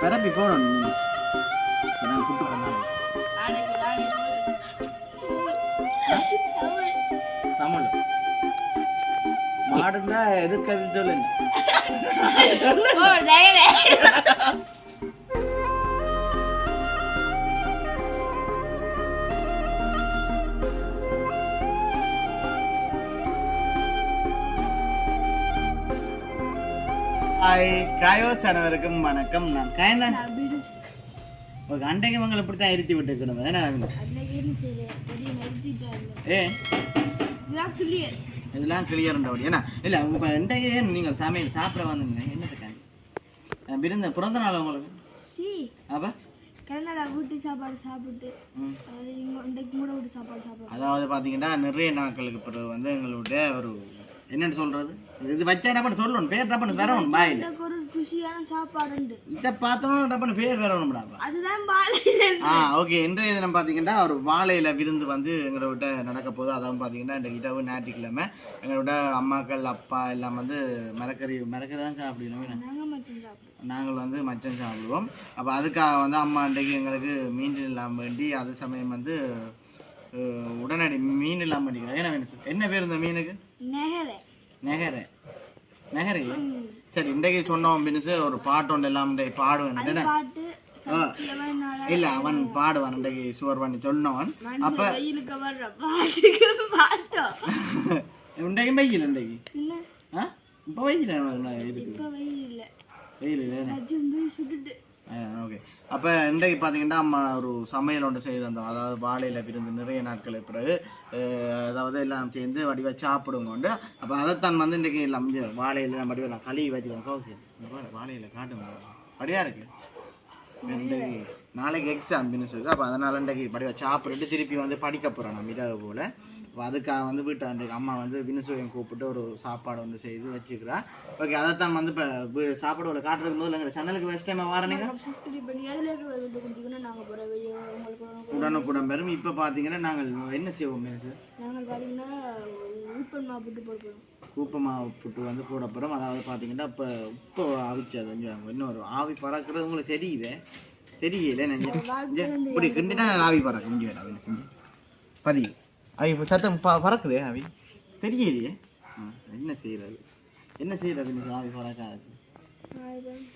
பிறப்பி போடணும் நான் கூட்டு போனேன் தமிழ். மாடுன்னா எதுக்கு சொல்லுங்க? ஹாய் காயோஸ் அனைவருக்கும் வணக்கம். நான் காயந்தான் ஒரு அண்டைக்கு மங்களை இப்படி தான் இருத்தி விட்டு இருக்கணும் என்ன ஏ? இதெல்லாம் கிளியர் உண்டபடி ஏன்னா இல்லை இப்போ இன்றைக்கு நீங்கள் சமையல் சாப்பிட வந்தீங்க? என்னத்துக்காக விருந்த பிறந்த நாள் உங்களுக்கு? அப்போ? கனடா வீட்டு சாப்பாடு சாப்பிட்டு இன்றைக்கு கூட வீட்டு சாப்பாடு சாப்பிடுவோம் அதாவது பார்த்தீங்கன்னா நிறைய நாட்களுக்கு பிறகு வந்து எங்களுடைய ஒரு என்னன்னு சொல்றது? இது வச்சா டப்பன் சொல்லணும்? பேர் டப்பன் வரணும் பாயில் ஒரு ருசியான சாப்பாடு இதை பார்த்தோம் டப்பன் பேர் வரணும்டா அதுதான் பாலை ஆ ஓகே இன்றைய தினம் பார்த்தீங்கன்னா ஒரு வாழையில விருந்து வந்து எங்களோட நடக்க போகுது. அதான் பார்த்தீங்கன்னா இந்த இரவு ஞாயிற்றுக்கிழமை. எங்களோட அம்மாக்கள் அப்பா எல்லாம் வந்து மரக்கறி மரக்கறி தான் சாப்பிடணும் நாங்கள் வந்து மச்சம் சாப்பிடுவோம். அப்போ அதுக்காக வந்து அம்மா இன்றைக்கு எங்களுக்கு மீன் இல்லாமல் வேண்டி அது சமயம் வந்து உடனடி மீன் இல்லாமல் என்ன வேணும் என்ன பேர் இந்த மீனுக்கு? நெகரை. நெகரை? சரி இன்றைக்கு சொன்னோம் பின்னுச்சு ஒரு பாட்டு ஒன்று எல்லாம் பாடுவேன் இல்ல அவன் பாடுவான் இன்றைக்கு சுவர் பண்ணி சொன்னவன் அப்ப இன்றைக்கு வெயில் இன்றைக்கு. இப்போ வெயில் இருக்கு? வெயில் இல்லை. ஓகே. அப்போ இன்றைக்கு பார்த்தீங்கன்னா அம்மா ஒரு சமையல் ஒன்று செய்து தந்தோம் அதாவது வாழையில் விருந்து நிறைய நாட்களுக்கு பிறகு அதாவது எல்லாம் சேர்ந்து வடிவாக சாப்பிடுங்க உண்டு அப்போ அதைத்தான் வந்து இன்றைக்கி எல்லாம் வாழையில் வாழையில நம்ம நான் கழுவி வச்சுக்கோங்க வாழையில் காட்டுங்க வடியாக இருக்கு? இன்றைக்கு நாளைக்கு எக்ஸாம் பின்னுச்சு அப்போ அதனால் இன்றைக்கு வடிவாக சாப்பிட்டுட்டு திருப்பி வந்து படிக்க போகிறோம் நம்ம இரவு போல். அப்போ அதுக்காக வந்து வீட்டு அந்த அம்மா வந்து வினுசுவையும் கூப்பிட்டு ஒரு சாப்பாடு வந்து செய்து வச்சுக்கிறா. ஓகே அதைத்தான் வந்து இப்போ சாப்பாடு காட்டுறதுக்கு முதல்ல எங்கள் சேனலுக்கு ஃபஸ்ட் டைம் வரணுங்க. உடனுக்குடன் பெறும் இப்போ பார்த்தீங்கன்னா நாங்கள் என்ன செய்வோம் சார்? நாங்கள் பார்த்தீங்கன்னா புட்டு வந்து போட போகிறோம் அதாவது பார்த்தீங்கன்னா இப்போ உப்பு கொஞ்சம் இன்னொரு ஆவி பறக்கிறது உங்களுக்கு தெரியுதே? தெரியல இப்படி கிண்டினா ஆவி பறக்கும். இங்கே வேணும் ஆவி இப்போ சத்தம் ப பறக்குதே ஆவி தெரியலையே என்ன செய்யறது என்ன செய்யறது இன்னைக்கு ஆவி பறக்காது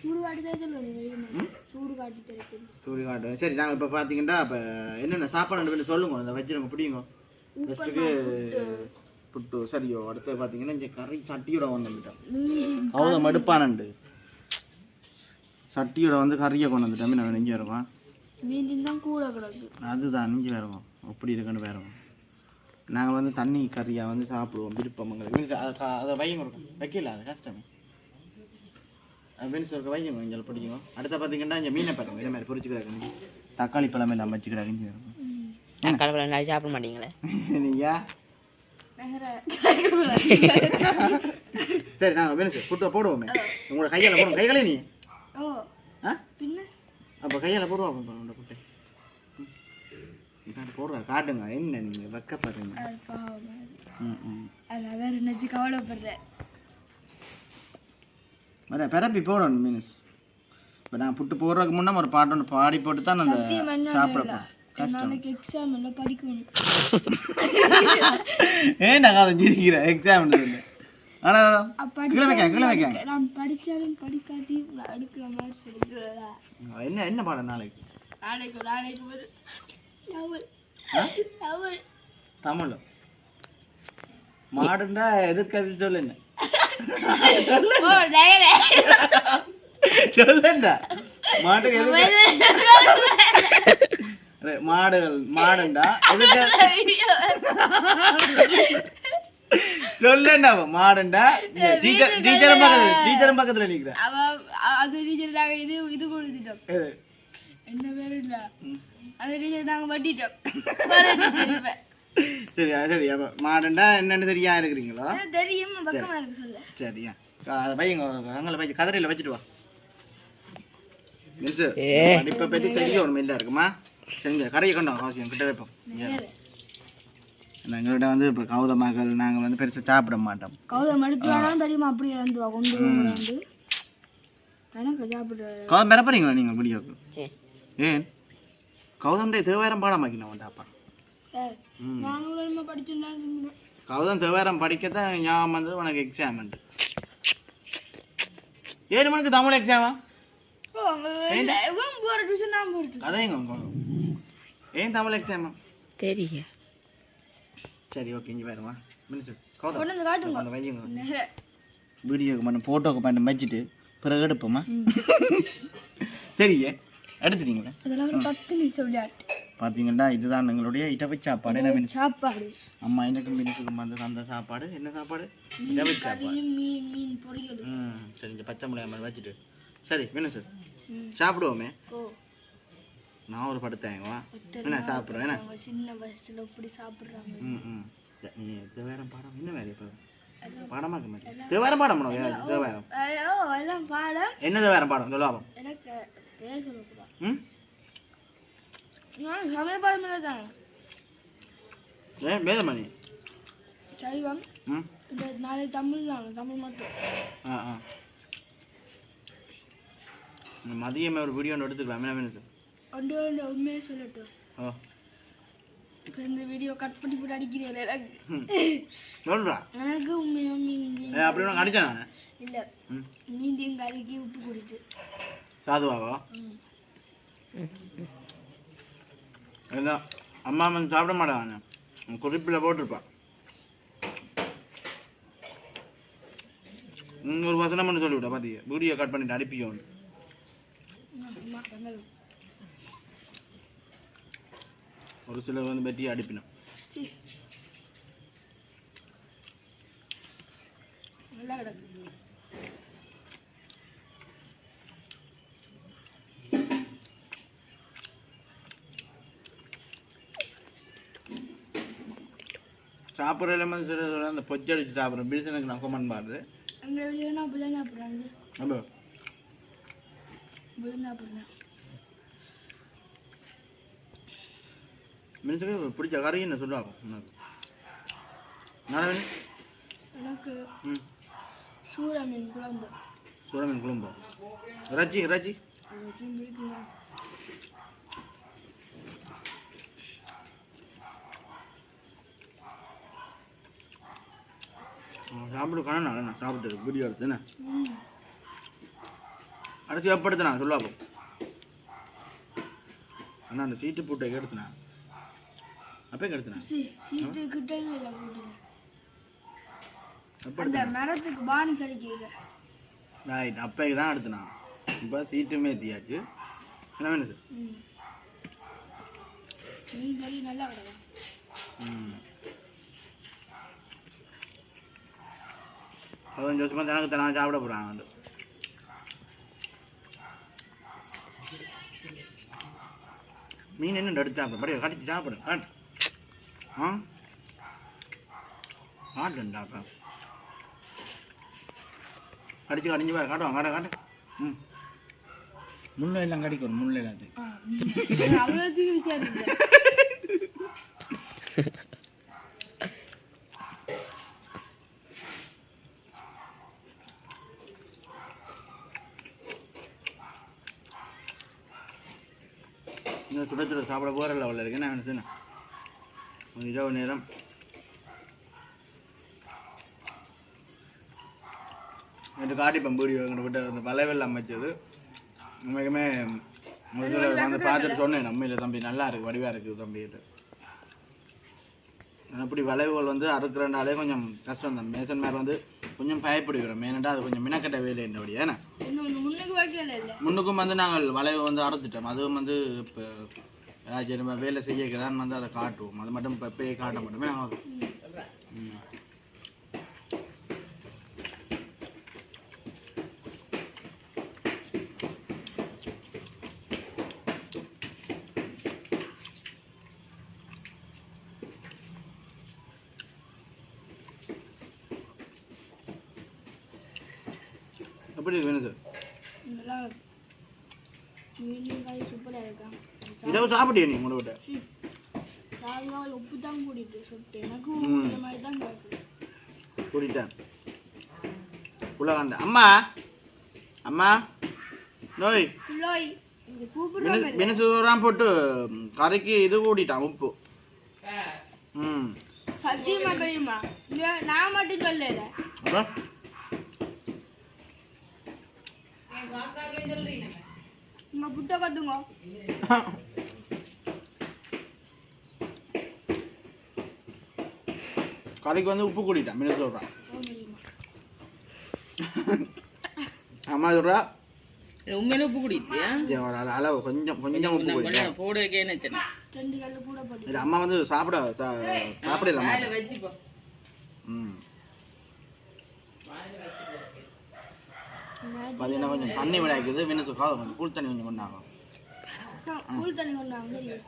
சூடு காட்டி தான் சொல்லுவேன் சூடு காட்டி தெரியும் சூரிய காட்டு சரி நாங்கள் இப்போ பார்த்தீங்கன்னா இப்போ என்னென்ன சாப்பாடு வேணும் சொல்லுங்க. இந்த வச்சிருங்க பிடிங்க. ஃபஸ்ட்டுக்கு புட்டு சரியோ. அடுத்து பார்த்தீங்கன்னா இங்கே கறி சட்டியோட கொண்டு வந்துட்டோம். மீன் அவ்வளோ மடுப்பானண்டு. சட்டியோட வந்து கறியை கொண்டு வந்துட்டோம். நான் நெஞ்சு வருவான் மீன் தான் கூட கிடக்கு. அதுதான் நெஞ்சு வருவோம் அப்படி இருக்குன்னு வேறுவோம் நாங்கள் வந்து தண்ணி கறியாக வந்து சாப்பிடுவோம் விருப்பம் எங்களுக்கு மீன்ஸ் அதை வைங்க இருக்கும் வைக்கல அது கஷ்டமே மீன்ஸ் இருக்க வைங்க இங்கே பிடிக்கும். அடுத்த பார்த்தீங்கன்னா இங்கே மீனை பாருங்க இதே மாதிரி பொரிச்சுக்கிறாங்க தக்காளி பழம் எல்லாம் வச்சுக்கிறாங்க இங்கே இருக்கும் கடவுளை நல்லா சாப்பிட மாட்டீங்களே? நீங்க? நகர சரி நாங்கள் மீன்ஸ் புட்டை போடுவோமே. உங்களோட கையால் போடுவோம். கைகளே நீ? ஓ. ஆ? பின்ன? அப்போ கையால் போடுவோம். போடுறா. காட்டுங்க. என்ன நீங்கள் வெக்கப்படுறீங்க அது ம் அது கவலைப்படுறேன் வர பிறப்பி போடணும் மீன்ஸ். இப்போ நான் புட்டு போடுறதுக்கு முன்னே ஒரு பாட்டு ஒன்று பாடி போட்டு தான் அந்த சாப்பிட கஷ்டம். எக்ஸாம் எல்லாம் படிக்கணும். வைக்க நான் சொல்லிக்கிறதா என்ன என்ன பாடம் நாளைக்கு? நாளைக்கு நாளைக்கு தமிழ். மாடுண்டா எதுக்கு சொல்லுங்க சொல்லுண்டா. அடே, மாடுகள் மாடுண்டா எதுக்கு? சொல்லுண்டா மாடுண்டா. டீச்சர் டீச்சரும் பக்கத்துல டீச்சரும் பக்கத்துல நிக்கிறேன் அது டீச்சர் இது இது கொடுத்துட்டோம்? என்ன பேர் இல்லை அந்த டீச்சர் நாங்கள் வட்டிட்டோம். வேற teacher இப்ப. சரி அது சரி அப்ப மாடுண்டா என்னன்னு தெரியா இருக்கிறீங்களோ? அது தெரியும். பக்கமாக இருக்கு சொல்ல. சரியா. அதை வைங்க அங்கே வச்சு கதிரையில் வச்சுட்டு வா. மிஸ் படிப்பை பற்றி தெரிஞ்ச ஒரு மில்ல இருக்குமா? சரிங்க கரையை கொண்டோம் அவசியம். கிட்ட வைப்போம். எங்கள்கிட்ட வந்து இப்போ கௌத மகள் நாங்கள் வந்து பெருசாக சாப்பிட மாட்டோம். கௌதம் எடுத்து வேணாலும் தெரியுமா அப்படியே வந்து கொண்டு வந்து. கௌதம் பெறப்படுறீங்களா நீங்கள் வீடியோக்கு? ஏன்? கௌதம் டே தேவாரம் பாடமாக்கினா உண்டாப்பா கௌதம் தேவாரம் படிக்கத்தான் ஞாபகம் வந்தது உனக்கு எக்ஸாம் ஏழு மணிக்கு தமிழ் எக்ஸாமா ஏன் தமிழ் எக்ஸாமா தெரிய சரி ஓகே இங்கே வந்து நிறைய. வீடியோக்கு பண்ண ஃபோட்டோக்கு பண்ண வச்சுட்டு பிறகு எடுப்போமா சரியே எடுத்துட்டீங்களா? பார்த்தீங்கன்னா இதுதான் எங்களுடைய இடவை சாப்பாடு. என்ன சாப்பாடு. அம்மா எனக்கும் மினிஸ்டருக்கும் வந்து தந்த சாப்பாடு. என்ன சாப்பாடு? இடவை சாப்பாடு. ம் சரி இந்த பச்சை மிளகாய் மாதிரி வச்சுட்டு. சரி மினிஸ்டர் ம். சாப்பிடுவோமே. நான் ஒரு படுத்தாங்கவா என்ன சாப்பிட்றேன் என்ன சின்ன வயசுல இப்படி சாப்பிடுறாங்க. ம் ம். சரி, நீ தேவாரம் பாடம் என்ன வேலை இப்போ? பாடமாக்க மாட்டேன் தேவாரம் பாடம் பண்ணுவோம் தேவாரம். பாடம் என்ன தேவாரம் பாடம் சொல்லாவும் எனக்கு பேர் சொல்லக்கூடாது ம்? நான் சமய பாடம் இல்லை தானே. ஏன் வேதமணி. சைவம். ம். நாளை தமிழ் தான் தமிழ் மட்டும். ஆ ஆ. மதியமே ஒரு வீடியோ ஒன்று எடுத்துக்கலாம். என்ன மினிஸ்டர் ஒன்று ஒன்று உண்மையை சொல்லட்டும். ஓ. இப்போ இந்த வீடியோ கட் பண்ணி போட்டு அடிக்கிறேன் சொல்கிறா எனக்கு உண்மையாக மீன் அப்படி உனக்கு அடித்தேன் நான்? இல்லை. ம். மீண்டியும் கறிக்கு உப்பு கூட்டிட்டு சாதுவாவா? ம். இல்லை அம்மா வந்து சாப்பிட மாட்டாங்க. குறிப்பில் போட்டிருப்பான் ம், ஒரு வசனம் பண்ணி சொல்லிவிட பாத்தீங்க வீடியோ கட் பண்ணிட்டு அனுப்பியோன்னு ஒரு சிலர் வந்து வெட்டி அடிப்பினோம். நல்லா கிடக்கு. சாப்பிட்றதுல வந்து சில சொல்ல அந்த பொச்சை அடிச்சு சாப்பிட்றேன் பில்சனுக்கு நான் கொமன் பாருது அப்போ? பிடிச்ச கறி என்ன சொல்லுவாங்க உனக்கு. நானே எனக்கு சூறா மீன் குழம்பு. சூரமீன் குழம்பு? இறைச்சி இறைச்சி அது வச்சு முடிக்கலாம் சாப்பிடு காணும் நான் சாப்பிட்டு வீடியோ எடுத்து என்ன? ம் அடைச்சி வெப்படுத்தினா சொல்லுவாப்போ அண்ணா அந்த சீட்டு பூட்டை எடுத்துனா? அப்பே கெடுத்துனா சீட்டு கிட்ட இல்லை போட்டுருக்கேன் எப்போ அந்த மரத்துக்கு பானிஸ் அடிக்கிறீங்க ரைட் அப்பைக்கு தான் எடுத்துனா. இப்போ சீட்டுமே தீயாச்சு என்ன வேணும் சார் நல்லா ம். பதினஞ்சு வருஷமாக தனக்கு தானே சாப்பிட போகிறாங்க மீன் என்ன எடுத்து சாப்பிடும் படி கடிச்சு சாப்பிடு. காட்டு ஆ? காட்டுண்டாப்பா கடிச்சு கடிஞ்சு பாரு. காட்டுவோம் காட்டு காட்டு. ம். முள்ள எல்லாம் கடிக்கணும் முள்ள எல்லாத்தையும் ஆ ம். அவ்வளோ தூக்கி விசாரிங்க இன்னும் சுட சுட சாப்பிட போகிற லெவலில் இருக்கு. என்ன வேணும் இரவு நேரம். நேற்று காட்டி வீடியோ எங்கிட்ட அந்த வளைவெல்லாம் அமைச்சது. உண்மைக்குமே வந்து பார்த்துட்டு சொன்னேன் இல்லை தம்பி நல்லா இருக்கு வடிவாக இருக்குது தம்பிட்டு அப்படி வளைவுகள் வந்து அறுக்கிறனாலே கொஞ்சம் கஷ்டம். தான் மேசன் மேர் வந்து கொஞ்சம் பயப்படுகிறோம் ஏனென்றால் அது கொஞ்சம் மினக்கட்ட வேலை என்னபடியா ஏன்னா முன்னுக்கும் வந்து நாங்கள் வளைவு வந்து அறுத்துட்டோம். அதுவும் வந்து இப்போ ஏதாச்சும் வேலை செய்ய தான் வந்து அதை காட்டுவோம். அது மட்டும் இப்போ காட்ட மாட்டோமே. நாங்கள் எப்படி இருக்கு வேணும் சார்? சாப்பிட்டியா நீ உங்களோட உப்பு தான் கூட்டிட்டு சொல்லிட்டு எனக்கும். இந்த மாதிரி தான் கூட்டிட்டேன் அம்மா அம்மா நோய். மினசுலாம் போட்டு ம், கறிக்கு இது கூட்டிட்டான் உப்பு. ம். சத்தியமா தெரியுமா? நான் மட்டும் சொல்லல. உங்க புட்ட கத்துங்க கறிக்கு வந்து உப்பு கூட்டிட்டான் மினு சொல்கிறான் அம்மா சொல்கிறா உண்மையில உப்பு குடித்தியா அளவு கொஞ்சம் கொஞ்சம் உப்பு போடு அம்மா வந்து சாப்பிட சா- சாப்பிடல அம்மா. வாயில வச்சுப்போ. ம். பார்த்தீங்கன்னா கொஞ்சம் தண்ணி விளையாக்குது மினசு காது கொஞ்சம் கூழ் தண்ணி கொஞ்சம் கொண்டாகும் கூழ் தண்ணி கொண்டாங்க தெரியும்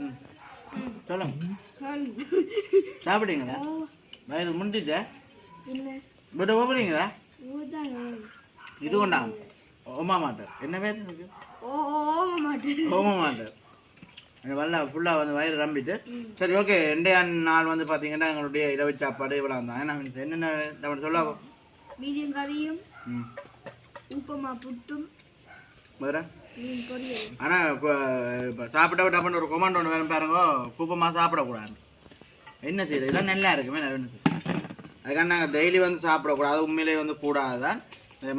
ம். சொல்லுங்க. சாப்பிட்டீங்களா? வயிறு ஊதாங்க இது கொண்டாங்க ஓமா மாட்டர் என்ன பேர்? ஓமா மாட்டர் வெள்ள ஃபுல்லாக வந்து வயிறு ரம்பிட்டு. சரி ஓகே இன்றைய நாள் வந்து பார்த்தீங்கன்னா எங்களுடைய இரவு சாப்பாடு இவ்வளோ தான் ஏன்னா என்னென்ன நம்ம சொல்ல மீடியம் கறியும் உப்புமா புட்டும் வேறு? ஆனால் இப்போ சாப்பிட்ட விட்டு அப்படின்னு ஒரு கொமாண்ட் ஒன்று வேணும் பாருங்க. குப்பமாக சாப்பிடக்கூடாது. என்ன செய்யுது இதெல்லாம் நல்லா இருக்குமே நான் வேணும் அதுக்காக நாங்கள் டெய்லி வந்து சாப்பிடக்கூடாது. உண்மையிலேயே வந்து கூடாது தான்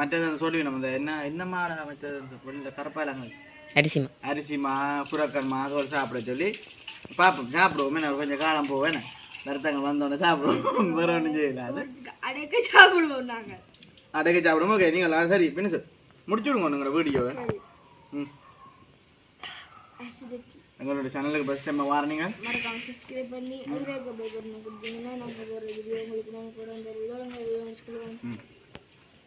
மற்றது சொல்லி நம்ம இந்த என்ன என்னம்மா மற்றது கரப்பாயிலங்கள் அரிசிமா? அரிசிமா புறக்கன்மா அதோடு சாப்பிட சொல்லி பார்ப்போம் சாப்பிடுவோம். என்ன கொஞ்சம் காலம் போவேன் வருத்தங்க வந்தோடனே சாப்பிடுவோம். வேற ஒன்றும் செய்யல. அது அடைக்க சாப்பிடுவோம் நாங்கள் அடைக்க சாப்பிடுவோம். ஓகே நீங்கள் எல்லாரும் சரி பின்னு சார் முடிச்சு விடுங்க உங்களோட வீடியோவை ம். எங்களோட சேனலுக்கு ஃபஸ்ட் டைம் வாரணிங்க மறக்காம சப்ஸ்கிரைப் பண்ணி அங்கே பெல் ஒரு வீடியோ உங்களுக்கு நாங்கள் போடுற அந்த